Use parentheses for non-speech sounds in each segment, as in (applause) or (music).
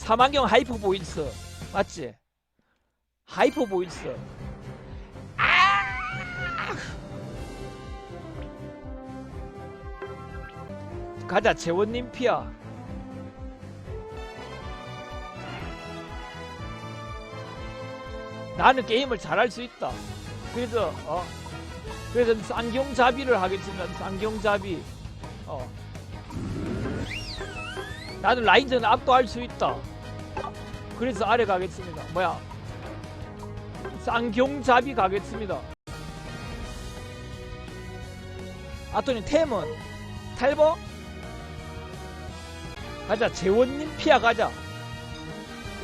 사망경 하이퍼 보이스. 맞지? 하이퍼 보이스. 아! 가자 재원님 피야 나는 게임을 잘할 수 있다. 그래서 어 그래서 쌍경잡이를 하겠습니다. 쌍경잡이. 어 나는 라인전 압도할 수 있다. 그래서 아래 가겠습니다. 뭐야? 쌍경잡이 가겠습니다. 아토니 템은? 탈버? 가자 재원님 피아 가자.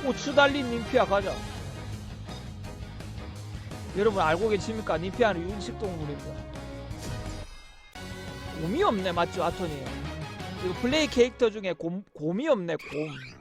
고추달린 님피아 가자. 여러분 알고 계십니까? 님피아는 육식동물입니다. 곰이 없네 맞죠 아토니 이거 플레이 캐릭터 중에 곰, 곰이 없네 곰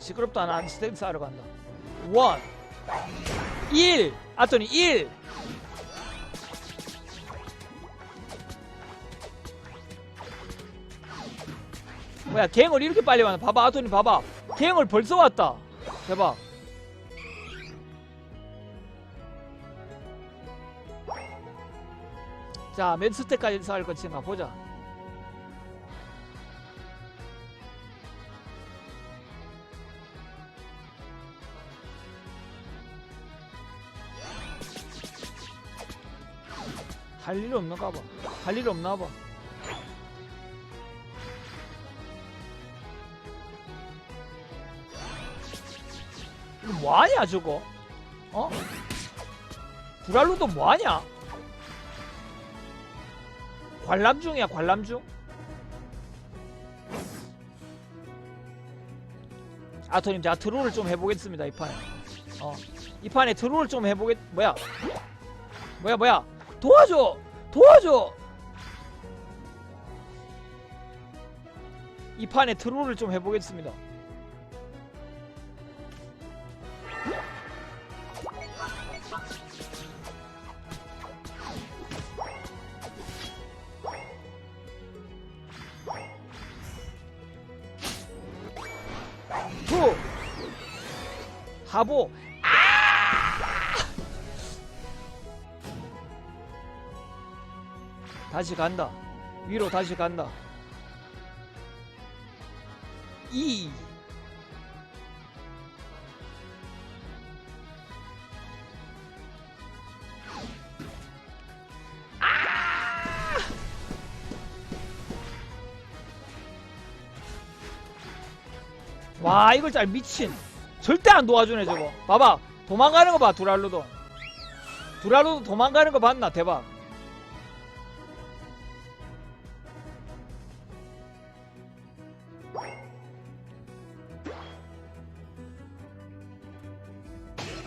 시끄럽다. 난 스탠스 하러 간다. 원 1 아토니 1 뭐야 갱을 이렇게 빨리 왔나. 봐봐 아토니 봐봐. 갱을 벌써 왔다. 대박. 자몇 스택까지 쌓을 것인가 보자 할 일 없는가 봐. 할 일 없나 봐. 이거 뭐하냐 저거? 어? 불알로도 뭐하냐? 관람 중이야 관람 중? 아토님 제가 트롤을 좀 해보겠습니다 이 판에 어. 이 판에 트롤을 좀 해보겠 뭐야 뭐야 뭐야 도와줘! 도와줘! 이 판에 트롤을 좀 해보겠습니다. 후! 하보! 다시 간다. 위로 다시 간다. 2 와 이걸 잘 미친. 절대 안 도와주네 저거. 봐봐. 도망가는 거봐 두랄로도. 두랄로도 도망가는 거 봤나? 대박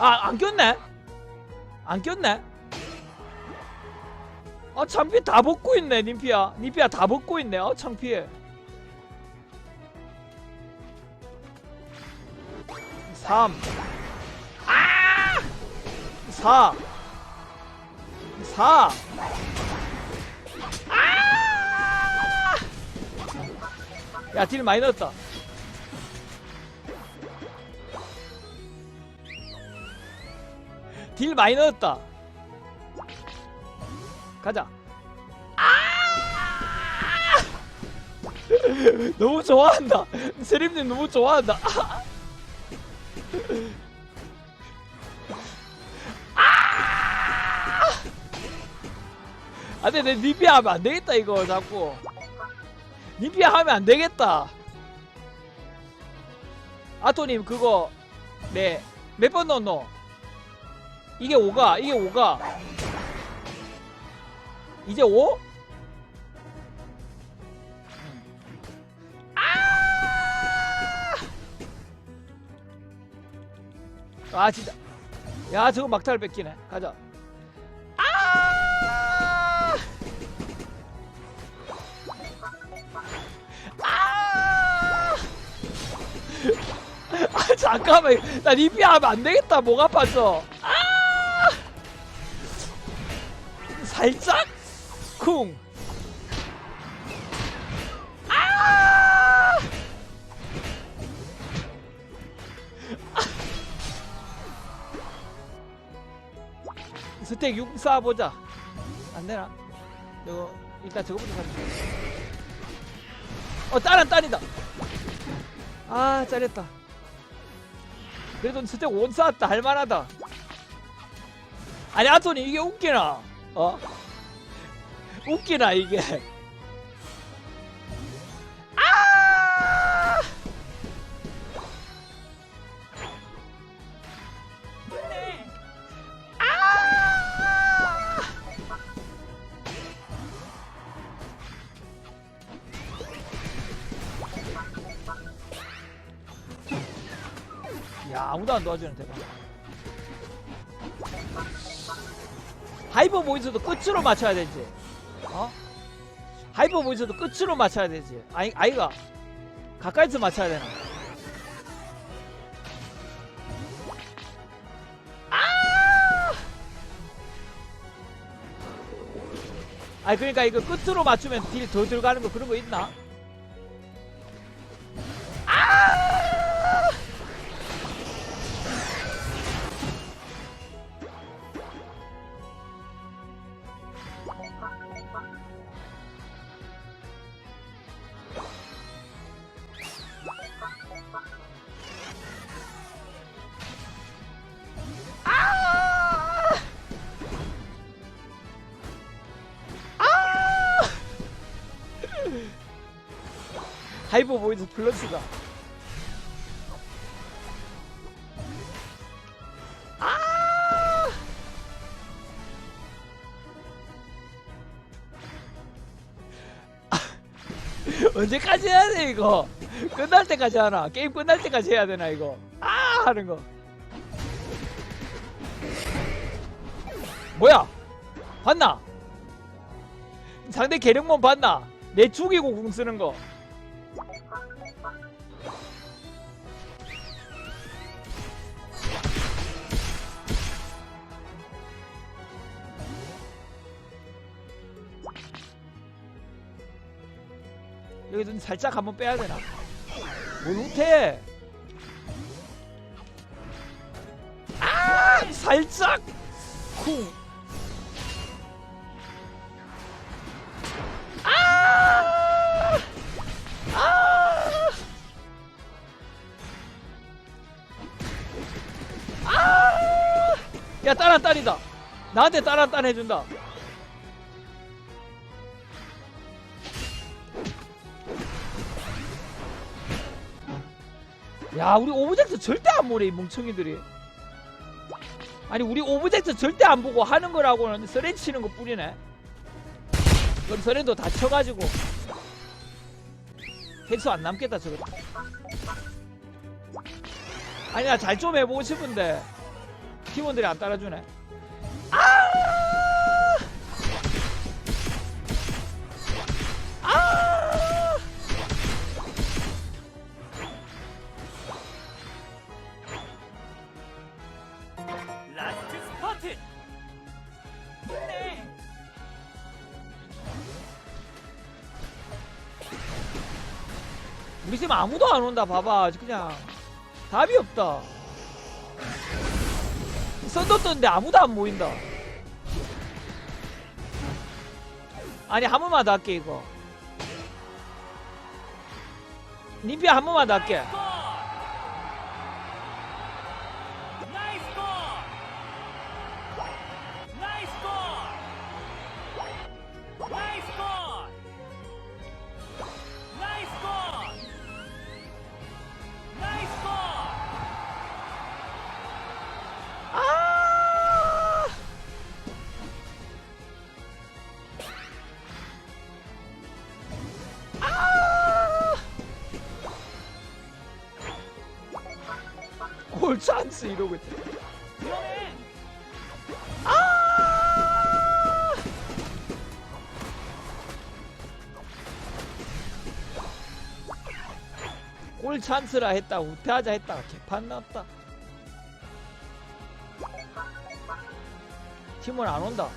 아, 안 꼈네? 안 꼈네? 아, 창피해 다 벗고 있네, 님피야. 님피야 다 벗고 있네. 아, 창피해. 3 아! 4 4 아! 야, 딜 많이 넣었다. 딜 많이 넣었다. 가자. 아! (laughs) 너무 좋아한다. 세림님 너무 좋아한다. (laughs) 아! 안돼 내 니피아 하면 안 되겠다 이거 자꾸. 니피아 하면 안 되겠다. 아토님 그거 네 몇 번 넣노? 이게 5가 이게 5가 이제 5? 아! 아 진짜 야 저거 막타를 뺏기네 가자 아! 아! (laughs) 아 잠깐만 나 리피하면 안되겠다 목 아파서 아! 살짝 쿵. 아! 스택 6 쏴보자. 안 되나? 이거 일단 저거부터 사자 어 딸은 딸이다. 아 잘했다. 그래도 스택 5 쐈다 할만하다. 아니 아토니 이게 웃기나 어? 웃기나 이게 아! 아! 야 아무도 안 도와주는 대박 하이퍼 보이스도 끝으로 맞춰야 되지 어? 하이퍼 보이스도 끝으로 맞춰야 되지 아이, 아이가 가까이서 맞춰야 되나 아! 아니 그러니까 이거 끝으로 맞추면 딜 더 들어가는 거 그런 거 있나? 하이퍼 보이스 플러스가. 아! (laughs) 언제까지 해야 돼 이거? 끝날 때까지 하나. 게임 끝날 때까지 해야 되나 이거? 아! 하는 거. 뭐야? 봤나? 상대 계룡몬 봤나? 내 죽이고 궁 쓰는 거 여기 좀 살짝 한번 빼야 되나? 뭘 못해? 아 살짝 쿵. 아! 아! 아! 야 따라 딸이다. 나한테 따라 딸 해준다. 야 우리 오브젝트 절대 안 보래 이 멍청이들이. 아니 우리 오브젝트 절대 안 보고 하는 거라고는 서렌 치는 거 뿐이네. 그럼 서렌도 다 쳐가지고. 텍스 안 남겠다 저거. 아니 나 잘 좀 해보고 싶은데. 팀원들이 안 따라주네 우리 팀 아무도 안 온다 봐봐 그냥. 답이 없다. 썬더 떴는데 아무도 안 모인다. 아니 한 번만 더 할게 이거. 님피 한 번만 더 할게 골 찬스 이러고. 위험해. 아! 골 찬스라 했다 우퇴하자 했다가 개판 났다 팀원 안 온다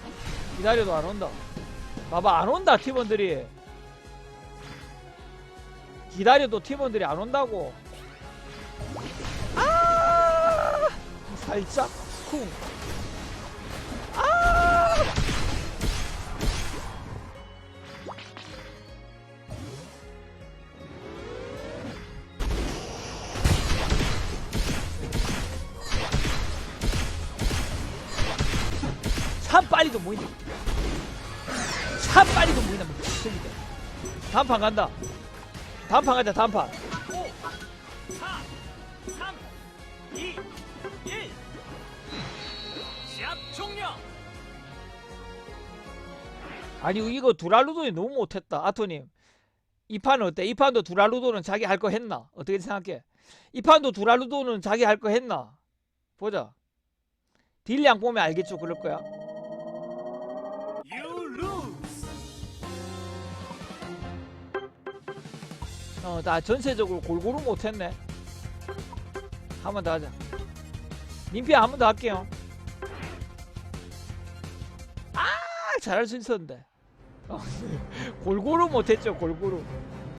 기다려도 안 온다 봐봐 안 온다 팀원들이 기다려도 팀원들이 안 온다고 살짝 쿵 아! 참 빨리도 모인다. 참 빨리도 모인다. 미친놈들. 다음 판 간다. 다음 판 가자. 다음 판. 5, 4, 3, 2, 아니 이거 두랄루돈이 너무 못했다. 아토님. 이 판은 어때? 이 판도 두랄루돈은 자기 할 거 했나? 어떻게 생각해? 이 판도 두랄루돈은 자기 할 거 했나? 보자. 딜량 보면 알겠죠? 그럴 거야. 어, 나 전체적으로 골고루 못했네. 한 번 더 하자. 님피 한 번 더 할게요. 아, 잘할 수 있었는데. 어, 골고루 못했죠, 골고루.